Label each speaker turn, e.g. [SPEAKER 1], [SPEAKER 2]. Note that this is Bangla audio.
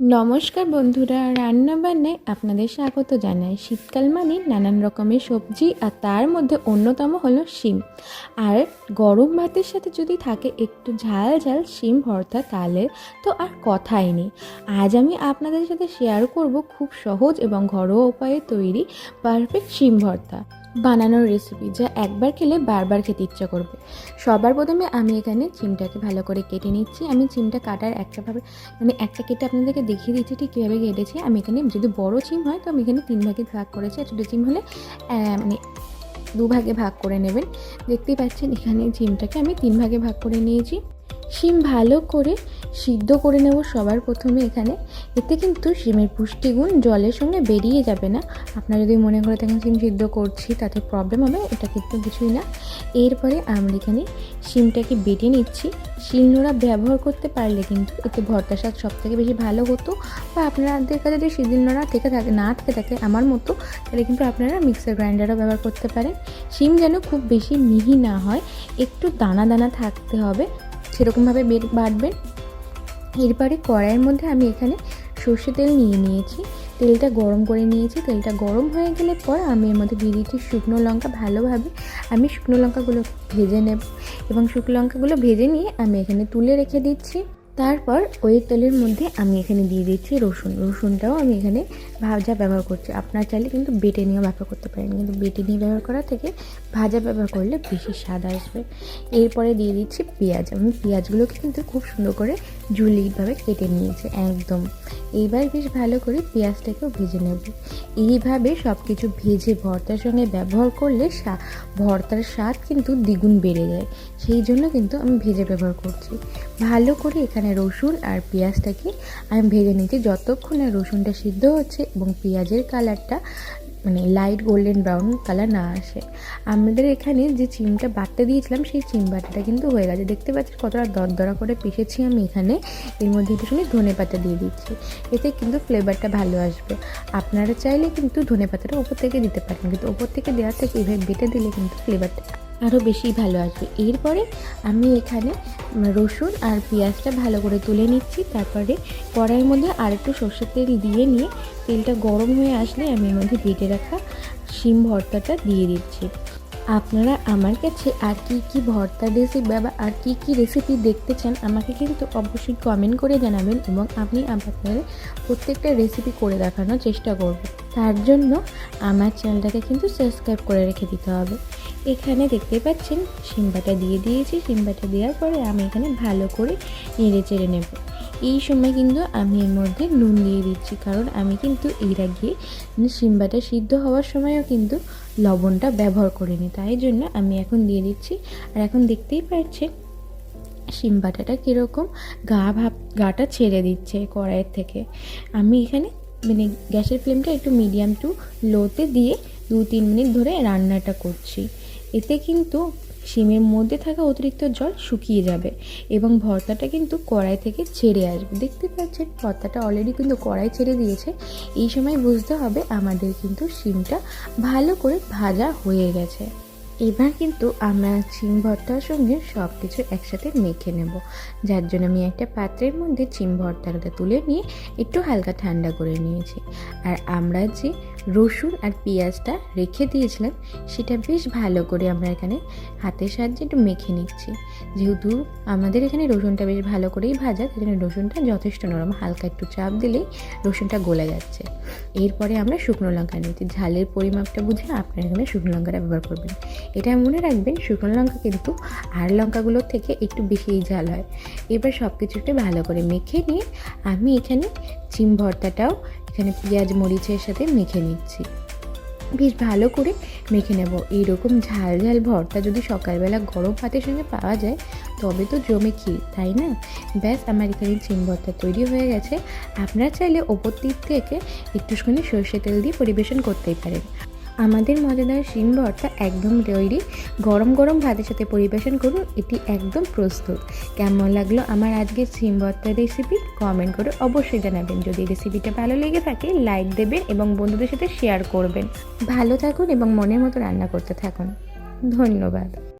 [SPEAKER 1] নমস্কার বন্ধুরা, রান্না বান্নায় আপনাদের স্বাগত জানাই। শীতকাল মানে নানান রকমের সবজি আর তার মধ্যে অন্যতম হলো শিম। আর গরম ভাতের সাথে যদি থাকে একটু ঝাল ঝাল শিম ভর্তা তাহলে তো আর কথাই নেই। আজ আমি আপনাদের সাথে শেয়ার করব খুব সহজ এবং ঘরোয়া উপায়ে তৈরি পারফেক্ট শিম ভর্তা। বানানোর রেসিপি যা একবার খেলে বারবার খেতে ইচ্ছা করবে। সবার প্রথমে আমি এখানে চিমটাকে ভালো করে কেটে নিচ্ছি। আমি চিমটা কাটার একটাভাবে মানে একটা কেটে আপনাদেরকে দেখিয়ে দিচ্ছি ঠিক কীভাবে কেটেছি। আমি এখানে যদি বড় চিম হয়, তো আমি এখানে তিন ভাগে ভাগ করেছি। ছোটো চিম হলে মানে দু ভাগে ভাগ করে নেবেন। দেখতেই পাচ্ছেন এখানে চিমটাকে আমি তিন ভাগে ভাগ করে নিয়েছি। শিম ভালো করে সিদ্ধ করে নেব সবার প্রথমে এখানে। এতে কিন্তু শিমের পুষ্টিগুণ জলের সঙ্গে বেরিয়ে যাবে না। আপনারা যদি মনে করে থাকেন শিম সিদ্ধ করছি, তাতে প্রবলেম হবে, এটা কিন্তু কিছুই না। এরপরে আমরা এখানে শিমটাকে বেটে নিচ্ছি। শিলনোড়া ব্যবহার করতে পারলে কিন্তু এতে ভর্তা স্বাদ সব থেকে বেশি ভালো হতো। বা আপনাদের কাছে যদি শিলনোড়া থেকে থাকে, না থেকে থাকে আমার মতো, তাহলে কিন্তু আপনারা মিক্সার গ্রাইন্ডারও ব্যবহার করতে পারেন। শিম যেন খুব বেশি মিহি না হয়, একটু দানা দানা থাকতে হবে। সেরকমভাবে বেড বাড়বে। এরপরে কড়াইয়ের মধ্যে আমি এখানে সর্ষে তেল নিয়ে নিয়েছি। তেলটা গরম করে নিয়েছি। তেলটা গরম হয়ে গেলে পর আমি এর মধ্যে দিয়ে দিয়েছি শুকনো লঙ্কা ভালোভাবে। আমি শুকনো লঙ্কাগুলো ভেজে নেব এবং শুকনো লঙ্কাগুলো ভেজে নিয়ে আমি এখানে তুলে রেখে দিচ্ছি। তারপর ওই তেলের মধ্যে আমি এখানে দিয়ে দিচ্ছি রসুন। রসুনটাও আমি এখানে ভাজা ব্যবহার করছি। আপনার চাইলে কিন্তু বেটে নিয়েও ব্যবহার করতে পারেন। কিন্তু বেটে নিয়ে ব্যবহার করা থেকে ভাজা ব্যবহার করলে বেশি স্বাদ আসবে। এরপরে দিয়ে দিচ্ছি পেঁয়াজ। আমি পেঁয়াজগুলোকে কিন্তু খুব সুন্দর করে ঝুলিভাবে কেটে নিয়েছে, একদম। এইবার বেশ ভালো করে পেঁয়াজটাকেও ভেজে নেব। এইভাবে সব কিছু ভেজে ভর্তার সঙ্গে ব্যবহার করলে ভর্তার স্বাদ কিন্তু দ্বিগুণ বেড়ে যায়। সেই জন্য কিন্তু আমি ভেজে ব্যবহার করছি। ভালো করে এখানে রসুন আর পেঁয়াজটাকে আমি ভেজে নিচ্ছি। যতক্ষণ না রসুনটা সিদ্ধ হচ্ছে এবং পেঁয়াজের কালারটা মানে লাইট গোল্ডেন ব্রাউন কালার না আসে। আমাদের এখানে যে চিমটা বাটতে দিয়েছিলাম, সেই চিম বাটাটা কিন্তু হয়ে গেছে। দেখতে পাচ্ছি কতটা দরদরা করে পিষেছি আমি এখানে। এর মধ্যে একটুখানি ধনে পাতা দিয়ে দিচ্ছি। এতে কিন্তু ফ্লেভারটা ভালো আসবে। আপনারা চাইলে কিন্তু ধনে পাতাটা ওপর থেকে দিতে পারেন। কিন্তু ওপর থেকে দেওয়ার থেকে এভাবে বেটে দিলে কিন্তু ফ্লেভারটা আরও বেশি ভালো আসবে। এরপরে আমি এখানে রসুন আর পেঁয়াজটা ভালো করে তুলে নিচ্ছি। তারপরে কড়াইয়ের মধ্যে আর একটু সর্ষের তেল দিয়ে নিয়ে তেলটা গরম হয়ে আসলে আমি এর মধ্যে বেটে রাখা শিম ভর্তাটা দিয়ে দিচ্ছি। আপনারা আমার কাছে আর কি কি ভর্তা রেসিপি বা আর কি কি রেসিপি দেখতে চান, আমাকে কিন্তু অবশ্যই কমেন্ট করে জানাবেন এবং আমি আপনাদের প্রত্যেকটা রেসিপি করে দেখানোর চেষ্টা করব। তার জন্য আমার চ্যানেলটাকে কিন্তু সাবস্ক্রাইব করে রেখে দিতে হবে। এখানে দেখতে পাচ্ছেন, সিম্বাটা দিয়ে দিয়েছি। সিম্বাটা দেওয়ার পরে আমি এখানে ভালো করে নেড়ে চেড়ে নেব। এই সময় কিন্তু আমি এর মধ্যে নুন দিয়ে দিচ্ছি, কারণ আমি কিন্তু এর আগে সিম্বাটা সিদ্ধ হওয়ার সময়ও কিন্তু লবণটা ব্যবহার করিনি। তাই জন্য আমি এখন দিয়ে দিচ্ছি। আর এখন দেখতেই পাচ্ছেন শিম বাটাটা কীরকম গা ভাব, গাটা ছেড়ে দিচ্ছে কড়াইয়ের থেকে। আমি এখানে মানে গ্যাসের ফ্লেমটা একটু মিডিয়াম টু লোতে দিয়ে দু তিন মিনিট ধরে রান্নাটা করছি। এতে কিন্তু শিমের মধ্যে থাকা অতিরিক্ত জল শুকিয়ে যাবে এবং ভর্তাটা কিন্তু কড়াই থেকে ছেড়ে আসবে। দেখতে পাচ্ছেন, ভর্তাটা অলরেডি কিন্তু কড়াই ছেড়ে দিয়েছে। এই সময় বুঝতে হবে আমাদের কিন্তু শিমটা ভালো করে ভাজা হয়ে গেছে। এবার কিন্তু আমরা চিম ভর্তার সঙ্গে সব কিছু একসাথে মেখে নেব। যার জন্য আমি একটা পাত্রের মধ্যে চিম ভর্তাটা তুলে নিয়ে একটু হালকা ঠান্ডা করে নিয়েছি। আর আমরা যে রসুন আর পেঁয়াজটা রেখে দিয়েছিলাম, সেটা বেশ ভালো করে আমরা এখানে হাতের সাহায্যে একটু মেখে নিচ্ছি। যেহেতু আমাদের এখানে রসুনটা বেশ ভালো করেই ভাজা সেখানে রসুনটা যথেষ্ট নরম, হালকা একটু চাপ দিলেই রসুনটা গলে যাচ্ছে। এরপরে আমরা শুকনো লঙ্কা নিচ্ছি ঝালের পরিমাপটা বুঝে আপনারা এখানে শুকনো লঙ্কাটা ব্যবহার করবেন। এটা মনে রাখবেন, শুকনো লঙ্কা কিন্তু আর লঙ্কাগুলোর থেকে একটু বেশিই ঝাল হয়। এবার সব কিছু একটু ভালো করে মেখে নিয়ে আমি এখানে চিম ভর্তাটাও এখানে পেঁয়াজ, মরিচের সাথে মেখে নিচ্ছি। বেশ ভালো করে মেখে নেব। এইরকম ঝাল ঝাল ভর্তা যদি সকালবেলা গরম ভাতের সঙ্গে পাওয়া যায়, তবে তো জমে কি তাই না? ব্যাস, আমার এখানে চিম ভর্তা তৈরি হয়ে গেছে। আপনারা চাইলে ওপর দিক থেকে একটুখানি সর্ষে তেল দিয়ে পরিবেশন করতেই পারেন। আমাদের মজাদার শিম ভর্তা একদম তৈরি। গরম গরম ভাতের সাথে পরিবেশন করুন, এটি একদম প্রস্তুত। কেমন লাগল আমার আজকের শিম ভর্তার রেসিপি কমেন্ট করে অবশ্যই জানাবেন। যদি রেসিপিটা ভালো লেগে থাকে লাইক দেবেন এবং বন্ধুদের সাথে শেয়ার করবেন। ভালো থাকুন এবং মনের মতো রান্না করতে থাকুন। ধন্যবাদ।